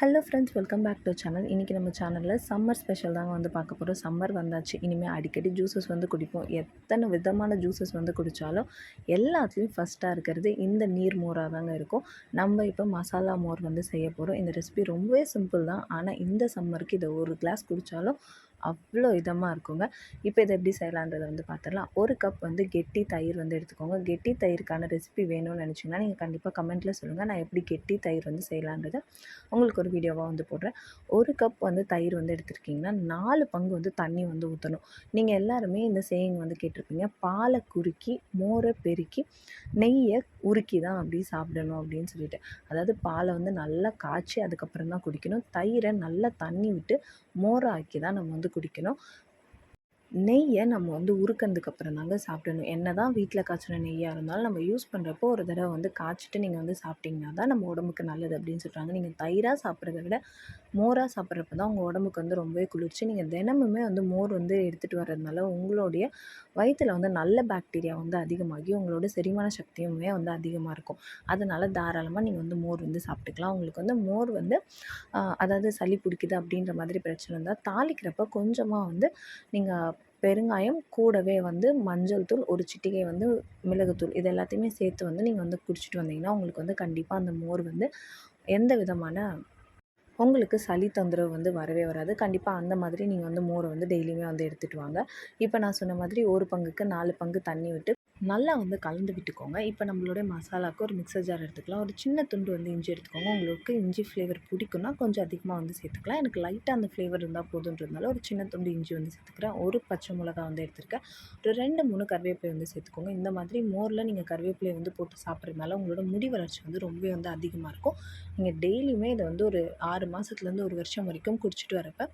Hello friends welcome back to channel இன்றைக்கி நம்ம சேனலில் சம்மர் ஸ்பெஷல் தாங்க வந்து பார்க்க போகிறோம் சம்மர் வந்தாச்சு. இனிமேல் அடிக்கடி ஜூஸஸ் வந்து குடிப்போம். எத்தனை விதமான ஜூஸஸ் வந்து குடித்தாலும் எல்லாத்துலேயும் ஃபஸ்ட்டாக இருக்கிறது இந்த நீர் மோராக தாங்க இருக்கும். நம்ம இப்போ மசாலா மோர் வந்து செய்ய போகிறோம் இந்த ரெசிபி ரொம்பவே சிம்பிள் தான். ஆனால் இந்த சம்மருக்கு இதை ஒரு கிளாஸ் குடித்தாலும் அவ்வளோ இதமாக இருக்குங்க. இப்போ இதை எப்படி செய்யலான்றதை வந்து பார்த்துடலாம். ஒரு கப் வந்து கெட்டி தயிர் வந்து எடுத்துக்கோங்க. கெட்டி தயிருக்கான ரெசிபி வேணும்னு நினச்சிங்கன்னா நீங்கள் கண்டிப்பாக கமெண்ட்டில் சொல்லுங்கள் நான் எப்படி கெட்டி தயிர் வந்து செய்யலான்றதை உங்களுக்கு ஒரு வீடியோவாக வந்து போடுறேன். ஒரு கப் வந்து தயிர் வந்து எடுத்துருக்கீங்கன்னா நாலு பங்கு வந்து தண்ணி வந்து ஊற்றணும் நீங்கள் எல்லாருமே இந்த சேயிங் வந்து கேட்டிருப்பீங்க. பாலை குறுக்கி மோரை பெருக்கி நெய்யை உருக்கி தான் அப்படி சாப்பிடணும் அப்படின்னு சொல்லிட்டு. அதாவது பாலை வந்து நல்லா காய்ச்சி அதுக்கப்புறம் தான் குடிக்கணும். தயிரை நல்லா தண்ணி விட்டு மோராக்கி தான் நம்ம வந்து குடிக்கணும். நெய்யை நம்ம வந்து உருக்கிறதுக்கு அப்புறம் தாங்க சாப்பிடணும். என்ன தான் வீட்டில் காய்ச்சின நெய்யாக இருந்தாலும் நம்ம யூஸ் பண்ணுறப்போ ஒரு தடவை வந்து காய்ச்சிட்டு நீங்கள் வந்து சாப்பிட்டிங்கன்னா தான் நம்ம உடம்புக்கு நல்லது அப்படின்னு சொல்கிறாங்க நீங்கள் தயிராக சாப்பிட்றத விட மோராக சாப்பிட்றப்ப தான் உங்கள் உடம்புக்கு வந்து ரொம்பவே குளிர்ச்சி. நீங்கள் தினமுமே வந்து மோர் வந்து எடுத்துகிட்டு வர்றதுனால உங்களுடைய வயிற்றில் வந்து நல்ல பாக்டீரியா வந்து அதிகமாகி உங்களோட செரிமான சக்தியுமே வந்து அதிகமாக இருக்கும். அதனால் தாராளமாக நீங்கள் வந்து மோர் வந்து சாப்பிட்டுக்கலாம். உங்களுக்கு வந்து மோர் வந்து அதாவது சளி பிடிக்குது அப்படின்ற மாதிரி பிரச்சனை இருந்தால் தாளிக்கிறப்ப கொஞ்சமாக வந்து நீங்கள் பெருங்காயம் கூடவே வந்து மஞ்சள் தூள் ஒரு சிட்டிகை வந்து மிளகுத்தூள் இது எல்லாத்தையுமே சேர்த்து வந்து நீங்கள் வந்து குடிச்சிட்டு வந்தீங்கன்னா உங்களுக்கு வந்து கண்டிப்பாக அந்த மோர் வந்து எந்த விதமான உங்களுக்கு சளி தொந்தரவு வந்து வரவே வராது. கண்டிப்பாக அந்த மாதிரி நீங்கள் வந்து மோரை வந்து டெய்லியுமே வந்து எடுத்துகிட்டு வாங்க. இப்போ நான் சொன்ன மாதிரி ஒரு பங்குக்கு நாலு பங்கு தண்ணி விட்டு நல்லா வந்து கலந்து விட்டுக்கோங்க. இப்போ நம்மளுடைய மசாலாவுக்கு ஒரு மிக்சர் ஜார் எடுத்துக்கலாம். ஒரு சின்ன துண்டு வந்து இஞ்சி எடுத்துக்கோங்க. உங்களுக்கு இஞ்சி ஃப்ளேவர் பிடிக்குன்னா கொஞ்சம் அதிகமாக வந்து சேர்த்துக்கலாம். எனக்கு லைட்டாக அந்த ஃப்ளேவர் இருந்தால் போதுன்றதுனால ஒரு சின்ன துண்டு இஞ்சி வந்து சேர்த்துக்கிறேன். ஒரு பச்சை மிளகா வந்து எடுத்துருக்கேன். ஒரு ரெண்டு மூணு கருவேப்பிலை வந்து சேர்த்துக்கோங்க. இந்த மாதிரி மோரில் நீங்கள் கருவேப்பிலை வந்து போட்டு சாப்பிட்றதுனால உங்களோட முடி வளர்ச்சி வந்து ரொம்பவே வந்து அதிகமாக இருக்கும். நீங்கள் டெய்லியுமே இதை வந்து ஒரு ஆறு மாதத்துலேருந்து ஒரு வருஷம் வரைக்கும் குடிச்சிட்டு வரப்போ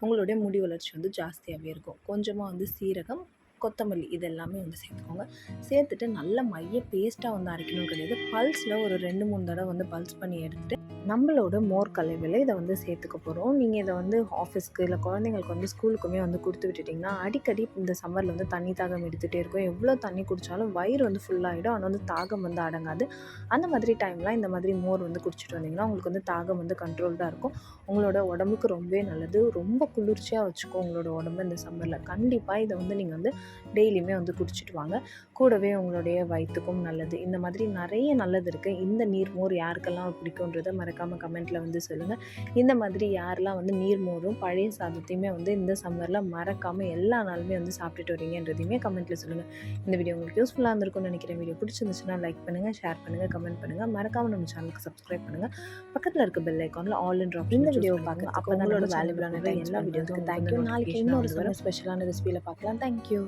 உங்களுடைய முடி வளர்ச்சி வந்து ஜாஸ்தியாகவே இருக்கும். கொஞ்சமாக வந்து சீரகம் கொத்தமல்லி இது எல்லாமே வந்து சேர்த்துக்கோங்க. சேர்த்துட்டு நல்ல மைய பேஸ்ட்டாக வந்து அரைக்கணும் கிடையாது பல்ஸில் ஒரு ரெண்டு மூணு தடவை வந்து பல்ஸ் பண்ணி எடுத்துகிட்டு நம்மளோட மோர் கலவையில் இதை வந்து சேர்த்துக்க போகிறோம் நீங்கள் இதை வந்து ஆஃபீஸ்க்கு இல்லை குழந்தைங்களுக்கு வந்து ஸ்கூலுக்குமே வந்து கொடுத்து விட்டுட்டிங்கன்னா அடிக்கடி இந்த சம்மரில் வந்து தண்ணி தாகம் எடுத்துகிட்டே இருக்கும். எவ்வளோ தண்ணி குடித்தாலும் வயிறு வந்து ஃபுல்லாகிடும் ஆனால் வந்து தாகம் வந்து அடங்காது. அந்த மாதிரி டைம்லாம் இந்த மாதிரி மோர் வந்து குடிச்சிட்டு வந்தீங்கன்னா உங்களுக்கு வந்து தாகம் வந்து கண்ட்ரோல்டாக இருக்கும். உங்களோட உடம்புக்கு ரொம்பவே நல்லது. ரொம்ப குளிர்ச்சியாக வச்சுக்கோ உங்களோட உடம்பு இந்த சம்மரில் கண்டிப்பாக இதை வந்து நீங்கள் வந்து டெய்லியுமே வந்து குடிச்சிட்டு வாங்க. கூடவே உங்களுடைய வயிற்றுக்கும் நல்லது. இந்த மாதிரி நிறைய நல்லது இருக்குது இந்த நீர் மோர் யாருக்கெல்லாம் பிடிக்குன்றதை மறக்காமல் கமெண்ட்டில் வந்து சொல்லுங்கள் இந்த மாதிரி யாரெல்லாம் வந்து நீர் மோரும் பழைய சாதத்தையுமே வந்து இந்த சம்மரில் மறக்காமல் எல்லா நாளுமே வந்து சாப்பிட்டுட்டு வரீங்கன்றதையுமே கமெண்ட்டில் சொல்லுங்கள் இந்த வீடியோ உங்களுக்கு யூஸ்ஃபுல்லாக இருந்திருக்கும்னு நினைக்கிறேன். வீடியோ பிடிச்சிருந்துச்சுன்னா லைக் பண்ணுங்கள் ஷேர் பண்ணுங்கள் கமெண்ட் பண்ணுங்கள் மறக்காமல் நம்ம சேனலுக்கு சப்ஸ்கிரைப் பண்ணுங்கள் பக்கத்தில் இருக்க பெல் ஐக்கானில் ஆல் இன் ட்ராப் இந்த வீடியோ பார்க்கலாம் அப்போ உங்களோட வேல்யூபிளான எல்லா வீடியோக்கும் தேங்க்யூ. நாளைக்கு இன்னொரு ஸ்பெஷலான ரெசிபியில் பார்க்கலாம். தேங்க்யூ